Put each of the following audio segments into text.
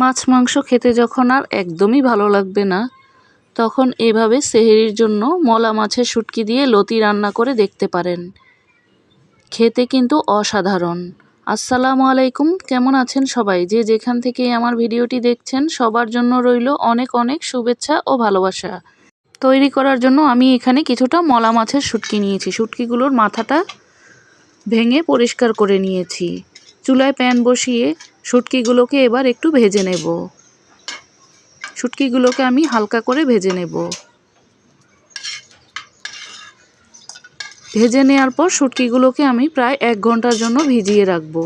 মাছ, মাংস খেতে যখন আর একদমই ভালো লাগবে না, তখন এভাবে সেহেরির জন্য মলা মাছের শুটকি দিয়ে লতি রান্না করে দেখতে পারেন। খেতে কিন্তু অসাধারণ। আসসালামু আলাইকুম, কেমন আছেন সবাই? যে যেখান থেকে আমার ভিডিওটি দেখছেন, সবার জন্য রইল অনেক অনেক শুভেচ্ছা ও ভালোবাসা। তৈরি করার জন্য আমি এখানে কিছুটা মলা মাছের শুটকি নিয়েছি। শুটকিগুলোর মাথাটা ভেঙে পরিষ্কার করে নিয়েছি। চুলায় প্যান বসিয়ে শুটকিগুলোকে এবার একটু ভেজে নেব। শুটকিগুলোকে আমি হালকা করে ভেজে নেব। ভেজে নেওয়ার পর শুটকিগুলোকে আমি প্রায় এক ঘণ্টার জন্য ভিজিয়ে রাখব।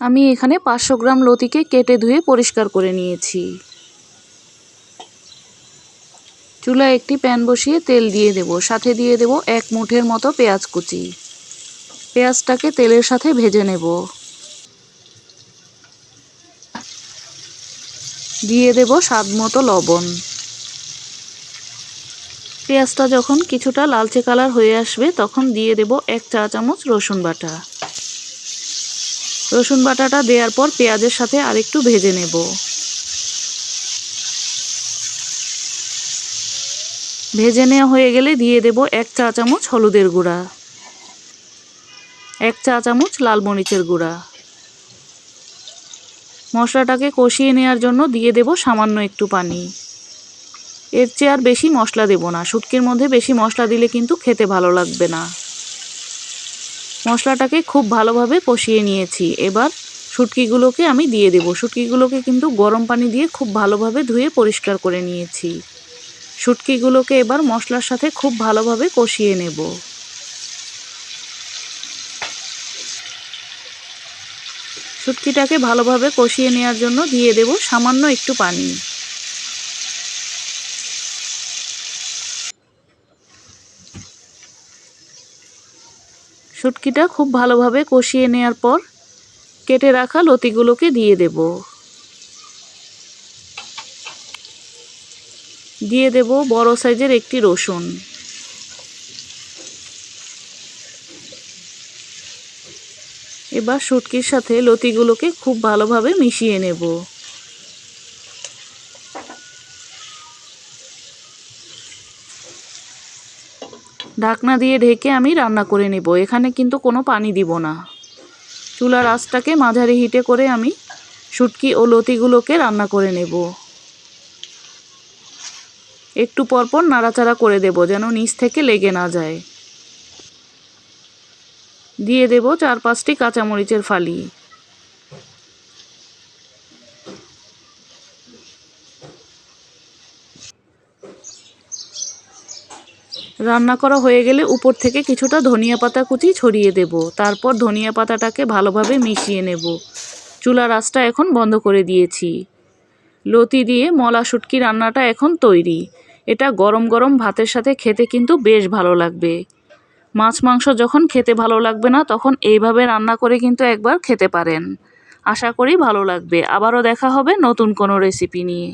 আমি এখানে পাঁচশো গ্রাম লতিকে কেটে ধুয়ে পরিষ্কার করে নিয়েছি। চুলায় একটি প্যান বসিয়ে তেল দিয়ে দেব। সাথে দিয়ে দেব এক মুঠের মতো পেঁয়াজ কুচি। পেঁয়াজটাকে তেলের সাথে ভেজে নেব। দিয়ে দেব স্বাদ মতো লবণ। পেঁয়াজটা যখন কিছুটা লালচে কালার হয়ে আসবে, তখন দিয়ে দেব এক চা চামচ রসুন বাটা। রসুন বাটাটা দেওয়ার পর পেঁয়াজের সাথে আরেকটু ভেজে নেব। ভেজে নেওয়া হয়ে গেলে দিয়ে দেব এক চা চামচ হলুদের গুঁড়া, এক চা চামচ লাল মরিচের গুঁড়া। মশলাটাকে কষিয়ে নেওয়ার জন্য দিয়ে দেব সামান্য একটু পানি। এর চেয়ে আর বেশি মশলা দেব না, শুটকির মধ্যে বেশি মশলা দিলে কিন্তু খেতে ভালো লাগবে না। মশলাটাকে খুব ভালোভাবে কষিয়ে নিয়েছি। এবার শুটকিগুলোকে আমি দিয়ে দেব। শুটকিগুলোকে কিন্তু গরম পানি দিয়ে খুব ভালোভাবে ধুয়ে পরিষ্কার করে নিয়েছি। শুটকিগুলোকে এবার মশলার সাথে খুব ভালোভাবে কষিয়ে নেব। শুটকিটাকে ভালোভাবে কষিয়ে নেওয়ার জন্য দিয়ে দেব সামান্য একটু পানি। শুটকিটা খুব ভালোভাবে কষিয়ে নেওয়ার পর কেটে রাখা লতিগুলোকে দিয়ে দেব। দিয়ে দেব বড় সাইজের একটি রসুন। এবার শুটকির সাথে লতিগুলোকে খুব ভালোভাবে মিশিয়ে নেব। ঢাকনা দিয়ে ঢেকে আমি রান্না করে নেব। এখানে কিন্তু কোনো পানি দিব না। চুলার আঁচটাকে মাঝারি হিটে করে আমি শুটকি ও লতিগুলোকে রান্না করে নেব। একটু পরপর নাড়াচাড়া করে দেব যেন নিচ থেকে লেগে না যায়। দিয়ে দেব চার পাঁচটি কাঁচামরিচের ফালি। রান্না করা হয়ে গেলে উপর থেকে কিছুটা ধনিয়া পাতা কুচি ছড়িয়ে দেব। তারপর ধনিয়া পাতাটাকে ভালোভাবে মিশিয়ে নেব। চুলার আঁচটা এখন বন্ধ করে দিয়েছি। লতি দিয়ে মলা শুটকি রান্নাটা এখন তৈরি। এটা গরম গরম ভাতের সাথে খেতে কিন্তু বেশ ভালো লাগবে। মাছ মাংস যখন খেতে ভালো লাগবে না, তখন এইভাবে রান্না করে কিন্তু একবার খেতে পারেন। আশা করি ভালো লাগবে। আবারও দেখা হবে নতুন কোনো রেসিপি নিয়ে।